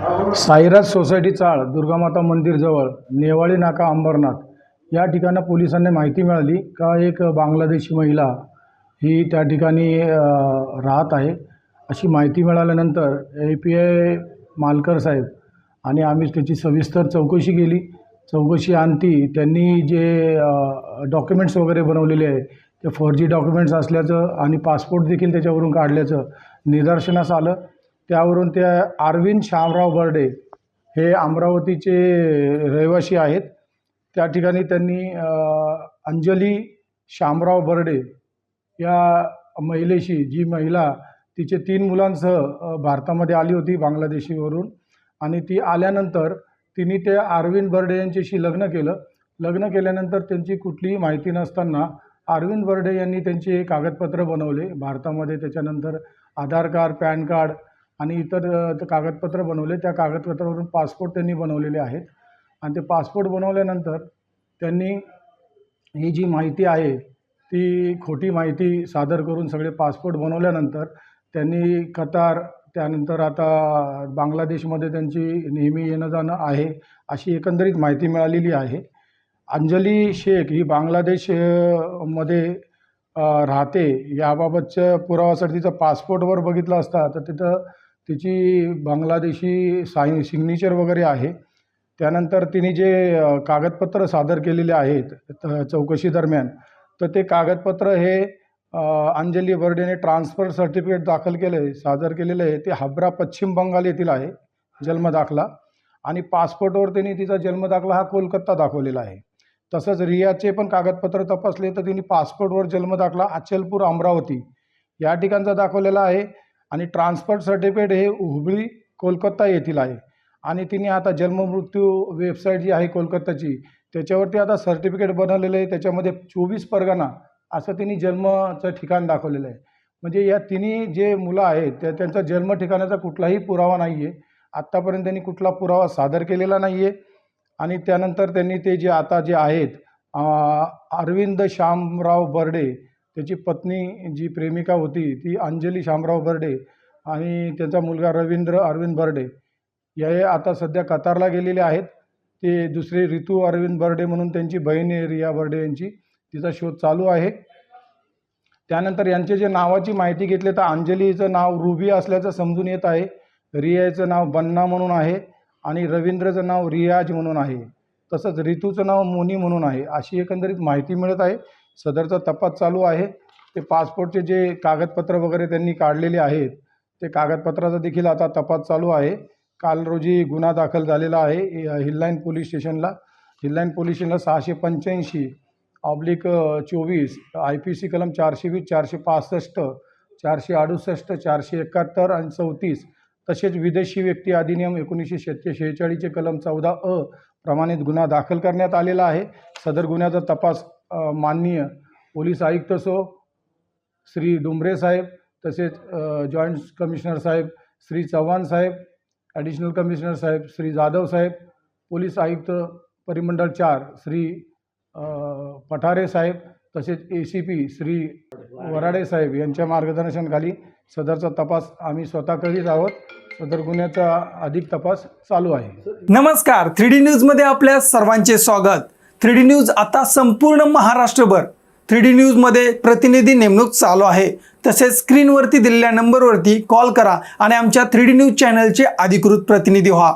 Sairaj society चाळ दुर्गामाता मंदिरजवळ नेवाळी नाका अंबरनाथ या ठिकाणी पोलिसांनी माहिती मिळाली. का एक बांगलादेशी महिला ही त्या ठिकाणी राहत आहे. अशी माहिती मिळाल्यानंतर ए पी आय मालकर साहेब आणि आम्ही त्याची सविस्तर चौकशी केली. चौकशी आणती त्यांनी जे डॉक्युमेंट्स वगैरे बनवलेले आहे ते फर्जी डॉक्युमेंट्स असल्याचं आणि पासपोर्ट देखील त्याच्यावरून काढल्याचं निदर्शनास आलं. त्यावरून त्या अरविंद शामराव बर्डे हे अमरावतीचे रहिवासी आहेत. त्या ठिकाणी त्यांनी अंजली शामराव बर्डे या महिलेशी जी महिला तिचे तीन मुलांसह भारतामध्ये आली होती बांगलादेशीवरून आणि ती आल्यानंतर तिने ते अरविंद बर्डे यांच्याशी लग्न केलं. लग्न केल्यानंतर त्यांची कुठलीही माहिती नसताना अरविंद बर्डे यांनी त्यांचे कागदपत्र बनवले. भारतामध्ये त्याच्यानंतर आधार कार्ड पॅन कार्ड आणि इतर कागदपत्र बनवले. त्या कागदपत्रावरून पासपोर्ट त्यांनी बनवलेले आहेत. आणि ते पासपोर्ट बनवल्यानंतर त्यांनी ही जी माहिती आहे ती खोटी माहिती सादर करून सगळे पासपोर्ट बनवल्यानंतर त्यांनी कतार त्यानंतर आता बांगलादेशमध्ये त्यांची नेहमी येणं जाणं आहे अशी एकंदरीत माहिती मिळालेली आहे. अंजली शेख ही बांगलादेशमध्ये राहते. याबाबतच्या पुरावासाठी तिचं पासपोर्टवर बघितलं असता तर तिथं तिची बांगलादेशी साई सिग्नेचर वगैरे आहे. त्यानंतर तिने जे कागदपत्र सादर केलेले आहेत त- चौकशी दरम्यान तर ते कागदपत्र हे अंजली बर्डेने ट्रान्सफर सर्टिफिकेट दाखल केलं आहे सादर केलेलं आहे. ते हाबरा पश्चिम बंगाल येथील आहे जन्मदाखला. आणि पासपोर्टवर त्यांनी तिचा जन्मदाखला हा कोलकाता दाखवलेला आहे. तसंच रियाचे पण कागदपत्र तपासले तर तिने पासपोर्टवर जन्मदाखला अचलपूर अमरावती या ठिकाणचा दाखवलेला आहे. आणि ट्रान्सफर सर्टिफिकेट हे हुबळी कोलकाता येथील आहे. आणि तिने आता जन्ममृत्यू वेबसाईट जी आहे कोलकाताची त्याच्यावरती आता सर्टिफिकेट बनवलेलं आहे. त्याच्यामध्ये चोवीस परगणा असं तिने जन्माचं ठिकाण दाखवलेलं आहे. म्हणजे या तिन्ही जे मुलं आहेत त्या त्यांचा जन्म ठिकाणाचा कुठलाही पुरावा नाही आहे आत्तापर्यंत त्यांनी कुठला पुरावा सादर केलेला नाही आहे आणि त्यानंतर त्यांनी ते जे आता जे आहेत अरविंद श्यामराव बर्डे त्याची पत्नी जी प्रेमिका होती ती अंजली शामराव बर्डे आणि त्यांचा मुलगा रवींद्र अरविंद बर्डे. हे आता सध्या कतारला गेलेले आहेत. ते दुसरे ऋतू अरविंद बर्डे म्हणून त्यांची बहीण आहे रिया बर्डे यांची. तिचा शोध चालू आहे. त्यानंतर यांचे जे नावाची माहिती घेतली तर अंजलीचं नाव रुबी असल्याचं समजून येत आहे. रियाचं नाव बन्ना म्हणून आहे आणि रवींद्रचं नाव रियाज म्हणून आहे. तसंच ऋतूचं नाव मोनी म्हणून आहे. अशी एकंदरीत माहिती मिळत आहे. सदरचा तपास चालू आहे. ते पासपोर्टचे जे कागदपत्र वगैरे त्यांनी काढलेले आहेत ते कागदपत्राचा देखील आता तपास चालू आहे. काल रोजी गुन्हा दाखल झालेला आहे हि- हिल्लाईन पोलीस स्टेशनला. हिल्लाईन पोलीस स्टेशनला सहाशे पंच्याऐंशी ऑब्लिक चोवीस आय पी सी कलम चारशे वीस चारशे पासष्ट चारशे अडुसष्ट चारशे एकाहत्तर आणि चौतीस तसेच विदेशी व्यक्ती अधिनियम एकोणीसशे शेहेचाळीसचे शेहेचाळीसचे कलम चौदा अ प्रमाणित गुन्हा दाखल करण्यात आलेला आहे. सदर गुन्ह्याचा तपास माननीय पोलीस आयुक्त सो श्री डुंबरे साहेब तसेच जॉईंट कमिशनर साहेब श्री चव्हाण साहेब ॲडिशनल कमिशनर साहेब श्री जाधव साहेब पोलीस आयुक्त परिमंडळ चार श्री पठारे साहेब तसेच A C P Shri Varade साहेब यांच्या मार्गदर्शनाखाली सदरचा तपास आम्ही स्वतः करीत आहोत. सदर गुन्ह्याचा अधिक तपास चालू आहे. नमस्कार. थ्री डी न्यूजमध्ये आपल्या सर्वांचे स्वागत. थ्री डी न्यूज आता संपूर्ण महाराष्ट्रभर थ्री डी न्यूजमध्ये प्रतिनिधी नेमणूक चालू आहे. तसेच स्क्रीनवरती दिलेल्या नंबरवरती कॉल करा आणि आमच्या थ्री डी न्यूज चॅनलचे अधिकृत प्रतिनिधी व्हा.